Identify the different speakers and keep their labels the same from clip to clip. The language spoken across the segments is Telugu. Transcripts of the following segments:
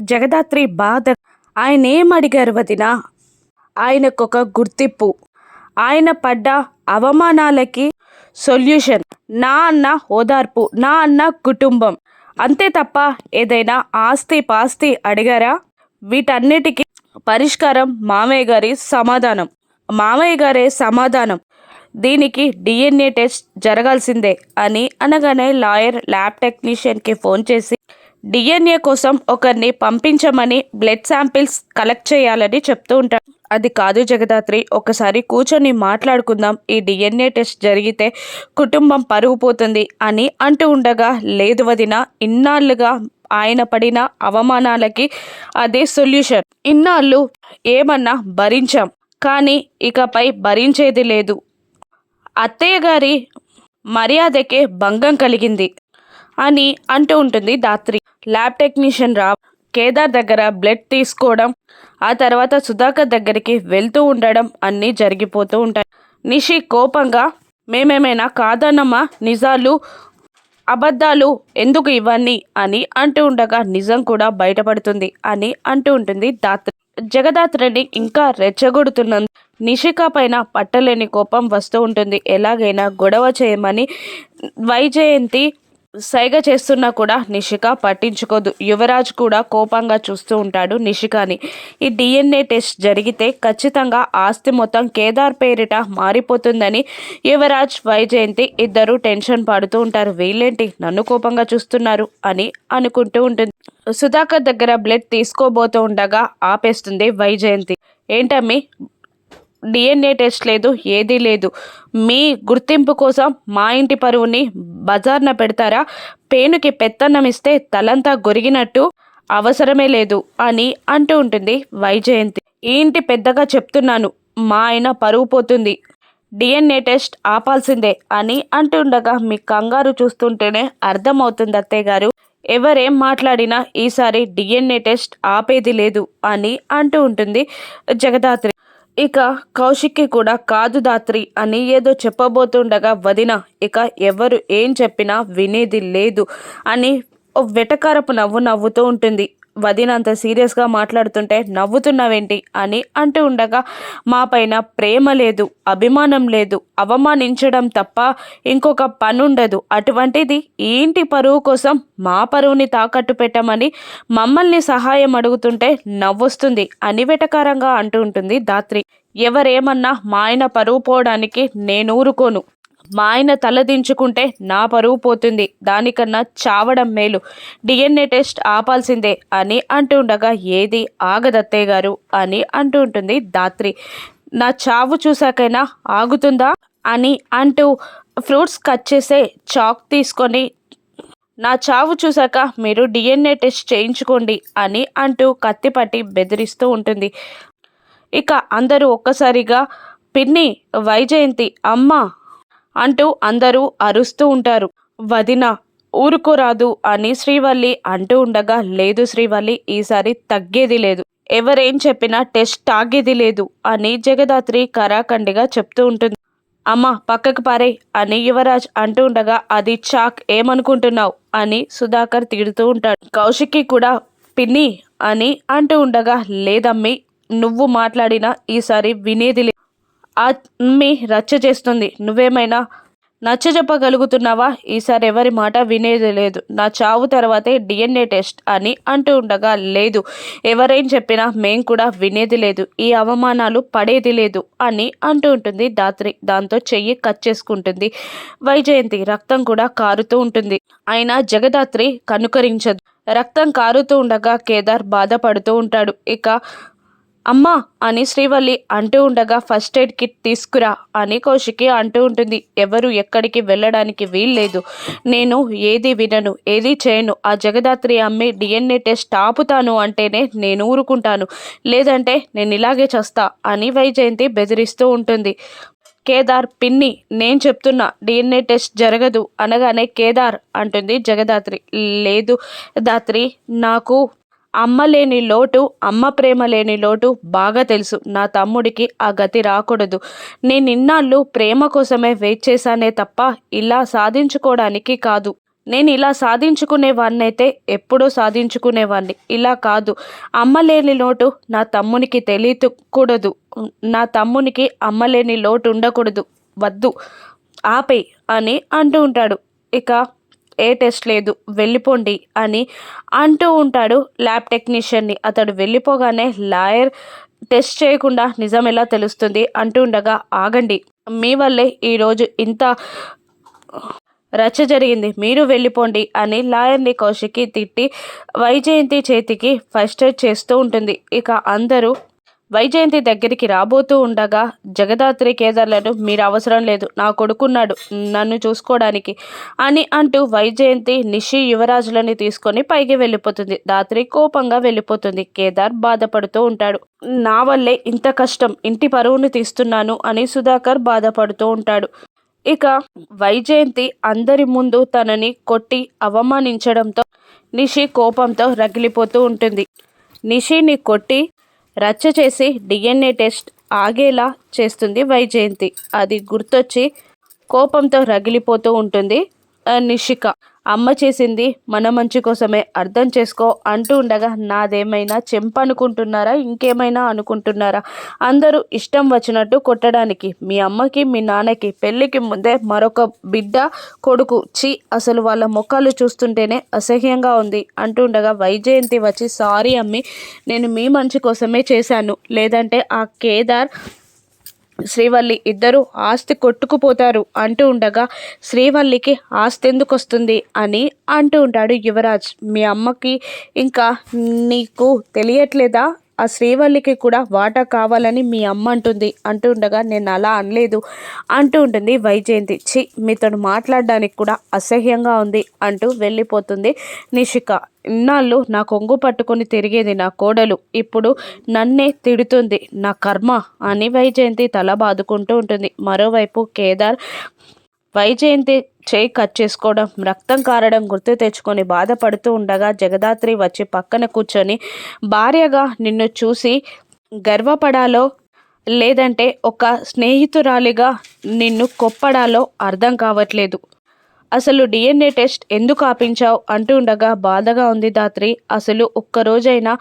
Speaker 1: జగదాత్రి బాధ. ఆయన ఏం అడిగారు వదిన? ఆయనకొక గుర్తింపు. ఆయన పడ్డ అవమానాలకి సొల్యూషన్. నా అన్న ఓదార్పు నా అన్న కుటుంబం. అంతే తప్ప ఏదైనా ఆస్తి పాస్తి అడిగారా? వీటన్నిటికీ పరిష్కారం మామయ్య గారి సమాధానం. మామయ్య గారే సమాధానం. దీనికి డిఎన్ఏ టెస్ట్ జరగాల్సిందే అని అనగానే లాయర్ ల్యాబ్ టెక్నీషియన్కి ఫోన్ చేసి డిఎన్ఏ కోసం ఒకరిని పంపించమని బ్లడ్ శాంపిల్స్ కలెక్ట్ చేయాలని చెప్తూ ఉంటాడు అది కాదు జగదాత్రి ఒకసారి కూర్చొని మాట్లాడుకుందాం. ఈ డిఎన్ఏ టెస్ట్ జరిగితే కుటుంబం పరుగుపోతుంది అని అంటూ ఉండగా లేదు వదిన ఇన్నాళ్ళుగా ఆయన పడిన అవమానాలకి అదే సొల్యూషన్. ఇన్నాళ్ళు ఏమన్నా భరించాం కానీ ఇకపై భరించేది లేదు. అత్తయ్య గారి మర్యాదకే భంగం కలిగింది. అని అంటూ ఉంటుంది దాత్రి. ల్యాబ్ టెక్నీషియన్ రా కేదార్ దగ్గర బ్లడ్ తీసుకోవడం ఆ తర్వాత సుధాకర్ దగ్గరికి వెళ్తూ ఉండడం అన్నీ జరిగిపోతూ ఉంటాయి. నిషి కోపంగా మేమేమైనా కాదన్నమా? నిజాలు అబద్ధాలు ఎందుకు ఇవన్నీ? అని అంటూ ఉండగా నిజం కూడా బయటపడుతుంది అని అంటూ ఉంటుంది దాత్రి. జగదాత్రిని ఇంకా రెచ్చగొడుతున్నందు నిషిక పైన పట్టలేని కోపం వస్తూ ఉంటుంది. ఎలాగైనా గొడవ చేయమని వైజయంతి సైగ చేస్తున్నా కూడా నిషిక పట్టించుకోదు. యువరాజ్ కూడా కోపంగా చూస్తూ ఉంటాడు నిషికాని. ఈ డిఎన్ఏ టెస్ట్ జరిగితే ఖచ్చితంగా ఆస్తి మొత్తం కేదార్ పేరిట మారిపోతుందని యువరాజ్ వైజయంతి ఇద్దరు టెన్షన్ పడుతూ ఉంటారు. వీళ్ళేంటి? నన్ను కోపంగా చూస్తున్నారు అని అనుకుంటూ ఉంటుంది. సుధాకర్ దగ్గర బ్లడ్ తీసుకోబోతూ ఉండగా ఆపేస్తుంది వైజయంతి. ఏంటమ్మి? డిఎన్ఏ టెస్ట్ లేదు ఏదీ లేదు. మీ గుర్తింపు కోసం మా ఇంటి పరువుని బజార్న పెడతారా? పేనుకి పెత్తన్నం ఇస్తే తలంతా గొరిగినట్టు అవసరమే లేదు అని అంటూ ఉంటుంది వైజయంతి. ఇంటి పెద్దగా చెప్తున్నాను మా ఆయన పరువు పోతుంది. డిఎన్ఏ టెస్ట్ ఆపాల్సిందే అని అంటుండగా మీ కంగారు చూస్తుంటేనే అర్థమవుతుంది అత్తయ్య గారు. ఎవరేం మాట్లాడినా ఈసారి డిఎన్ఏ టెస్ట్ ఆపేది లేదు అని అంటూ ఉంటుంది జగదాత్రి. ఇక కౌశిక్కి కూడా కాదు దాత్రి అని ఏదో చెప్పబోతుండగా వదిన ఇక ఎవరు ఏం చెప్పినా వినేది లేదు అని ఓ వెటకారపు నవ్వు నవ్వుతూ ఉంటుంది. వదిన అంత సీరియస్గా మాట్లాడుతుంటే నవ్వుతున్నావేంటి? అని అంటూ ఉండగా మా పైన ప్రేమ లేదు అభిమానం లేదు అవమానించడం తప్ప ఇంకొక పని ఉండదు అటువంటిది ఏంటి పరువు కోసం మా పరువుని తాకట్టు పెట్టమని మమ్మల్ని సహాయం అడుగుతుంటే నవ్వొస్తుంది అని వెటకారంగా అంటూ ఉంటుంది దాత్రి ఎవరేమన్నా మా ఆయన పరువు పోవడానికి నేను ఊరుకోను. మా ఆయన తలదించుకుంటే నా పరువు పోతుంది. దానికన్నా చావడం మేలు. డిఎన్ఏ టెస్ట్ ఆపాల్సిందే అని అంటుండగా ఏది ఆగదత్తయ్య గారు? అని అంటూ ఉంటుంది దాత్రి. నా చావు చూసాకైనా ఆగుతుందా? అని అంటూ ఫ్రూట్స్ కట్ చేసే చాక్ తీసుకొని నా చావు చూశాక మీరు డిఎన్ఏ టెస్ట్ చేయించుకోండి అని అంటూ కత్తిపట్టి బెదిరిస్తూ ఉంటుంది. ఇక అందరూ ఒక్కసారిగా పిన్ని వైజయంతి అమ్మ అంటూ అందరూ అరుస్తూ ఉంటారు. వదిన ఊరుకోరాదు అని శ్రీవల్లి అంటూ ఉండగా లేదు శ్రీవల్లి ఈసారి తగ్గేది లేదు. ఎవరేం చెప్పినా టెస్ట్ తాగేది లేదు అని జగదాత్రి కరాఖండిగా చెప్తూ ఉంటుంది. అమ్మ పక్కకు పారే అని యువరాజ్ అంటూ ఉండగా అది చాక్ ఏమనుకుంటున్నావు అని సుధాకర్ తిడుతూ ఉంటాడు. కౌశిక్కి కూడా పిన్ని అని అంటూ ఉండగా లేదమ్మి నువ్వు మాట్లాడినా ఈసారి వినేది లేదు. ఆ రచ్చ చేస్తుంది. నువ్వేమైనా నచ్చ చెప్పగలుగుతున్నావా? ఈసారి ఎవరి మాట వినేది లేదు. నా చావు తర్వాతే డిఎన్ఏ టెస్ట్ అని అంటూ ఉండగా లేదు ఎవరేం చెప్పినా మేం కూడా వినేది లేదు. ఈ అవమానాలు పడేది లేదు అని అంటూ ఉంటుంది దాత్రి దాంతో చెయ్యి కట్ చేసుకుంటుంది. వైజయంతి రక్తం కూడా కారుతూ ఉంటుంది. అయినా జగదాత్రి కనుకరించదు. రక్తం కారుతూ ఉండగా కేదార్ బాధపడుతూ ఉంటాడు. ఇక అమ్మా అని శ్రీవల్లి అంటూ ఉండగా ఫస్ట్ ఎయిడ్ కిట్ తీసుకురా అని కౌశికి అంటూ ఉంటుంది. ఎవరు ఎక్కడికి వెళ్ళడానికి వీల్లేదు. నేను ఏది వినను ఏది చేయను. ఆ జగదాత్రి అమ్మి డిఎన్ఏ టెస్ట్ ఆపుతాను అంటేనే నేను ఊరుకుంటాను. లేదంటే నేను ఇలాగే చేస్తా అని వైజయంతి బెదిరిస్తూ ఉంటుంది. కేదార్ పిన్ని నేను చెప్తున్నా డిఎన్ఏ టెస్ట్ జరగదు అనగానే కేదార్ అంటుంది జగదాత్రి. లేదు దాత్రి నాకు అమ్మ లేని లోటు అమ్మ ప్రేమ లేని లోటు బాగా తెలుసు. నా తమ్ముడికి ఆ గతి రాకూడదు. నేను ఇన్నాళ్ళు ప్రేమ కోసమే వెయిట్ చేశానే తప్ప ఇలా సాధించుకోవడానికి కాదు. నేను ఇలా సాధించుకునేవాన్నైతే అయితే ఎప్పుడో సాధించుకునేవాడిని ఇలా కాదు. అమ్మ లేని లోటు నా తమ్మునికి తెలియకూడదు. నా తమ్మునికి అమ్మ లేని లోటు ఉండకూడదు. వద్దు. ఆపే అని అంటూ ఉంటాడు. ఇక ఏ టెస్ట్ లేదు వెళ్ళిపోండి అని అంటూ ఉంటాడు ల్యాబ్ టెక్నీషియన్ని. అతడు వెళ్ళిపోగానే లాయర్ టెస్ట్ చేయకుండా నిజం ఎలా తెలుస్తుంది అంటూ ఉండగా ఆగండి మీ వల్లే ఈరోజు ఇంత రచ్చ జరిగింది మీరు వెళ్ళిపోండి అని లాయర్ని కౌశికి తిట్టి వైజయంతి చేతికి ఫస్ట్ ఎయిడ్ చేస్తూ ఉంటుంది. ఇక అందరూ వైజయంతి దగ్గరికి రాబోతూ ఉండగా జగదాత్రి కేదార్లను మీరు అవసరం లేదు నా కొడుకున్నాడు నన్ను చూసుకోవడానికి అని అంటూ వైజయంతి నిషి యువరాజులని తీసుకొని పైకి వెళ్ళిపోతుంది. దాత్రి కోపంగా వెళ్ళిపోతుంది. కేదార్ బాధపడుతూ ఉంటాడు. నా వల్లే ఇంత కష్టం ఇంటి పరువును తీస్తున్నాను అని సుధాకర్ బాధపడుతూ ఉంటాడు. ఇక వైజయంతి అందరి ముందు తనని కొట్టి అవమానించడంతో నిషి కోపంతో రగిలిపోతూ ఉంటుంది. నిషిని కొట్టి రచ్చ చేసి డిఎన్ఏ టెస్ట్ ఆగేలా చేస్తుంది వైజయంతి. అది గుర్తొచ్చి కోపంతో రగిలిపోతూ ఉంటుంది నిషిక అమ్మ చేసింది మన మంచి కోసమే అర్థం చేసుకో అంటూ ఉండగా నాదేమైనా చెంప అనుకుంటున్నారా ఇంకేమైనా అనుకుంటున్నారా? అందరూ ఇష్టం వచ్చినట్టు కొట్టడానికి మీ అమ్మకి మీ నాన్నకి పెళ్ళికి ముందే మరొక బిడ్డ కొడుకు. చి అసలు వాళ్ళ ముఖాలు చూస్తుంటేనే అసహ్యంగా ఉంది అంటూ ఉండగా వైజయంతి వచ్చి సారీ అమ్మి నేను మీ మంచి కోసమే చేశాను. లేదంటే ఆ కేదార్ శ్రీవల్లి ఇద్దరు ఆస్తి కొట్టుకుపోతారు అంటూ ఉండగా శ్రీవల్లికి ఆస్తి ఎందుకు వస్తుంది అని అంటూ ఉంటాడు యువరాజ్. మీ అమ్మకి ఇంకా నీకు తెలియట్లేదా? ఆ శ్రీవల్లికి కూడా వాటా కావాలని మీ అమ్మ అంటుంది. అంటూ ఉండగా నేను అలా అనలేదు. అంటూ ఉంటుంది వైజయంతి. చి మీతో మాట్లాడడానికి కూడా అసహ్యంగా ఉంది అంటూ వెళ్ళిపోతుంది నిషిక. ఇన్నాళ్ళు నా కొంగు పట్టుకొని తిరిగేది నా కోడలు. ఇప్పుడు నన్నే తిడుతుంది నా కర్మ అని వైజయంతి తల బాదుకుంటూ ఉంటుంది. మరోవైపు కేదార్ వైజయంతి చేయి కట్ చేసుకోవడం రక్తం కారడం గుర్తు తెచ్చుకొని బాధపడుతూ ఉండగా జగదాత్రి వచ్చి పక్కన కూర్చొని భార్యగా నిన్ను చూసి గర్వపడాలో లేదంటే ఒక స్నేహితురాలిగా నిన్ను కొప్పడాలో అర్థం కావట్లేదు. అసలు డిఎన్ఏ టెస్ట్ ఎందుకు ఆపించావు? అంటూ ఉండగా బాధగా ఉంది దాత్రి. అసలు ఒక్కరోజైనా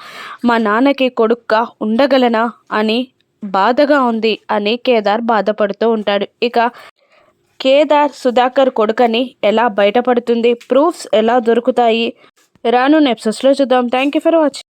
Speaker 1: మా నాన్నకి కొడుక్గా ఉండగలనా? అని బాధగా ఉంది అని కేదార్ బాధపడుతూ ఉంటాడు. ఇక కేదార్ సుధాకర్ కొడుకని ఎలా బయటపడుతుంది? ప్రూఫ్స్ ఎలా దొరుకుతాయి? రాను నెప్సెస్లో చూద్దాం. Thank you for watching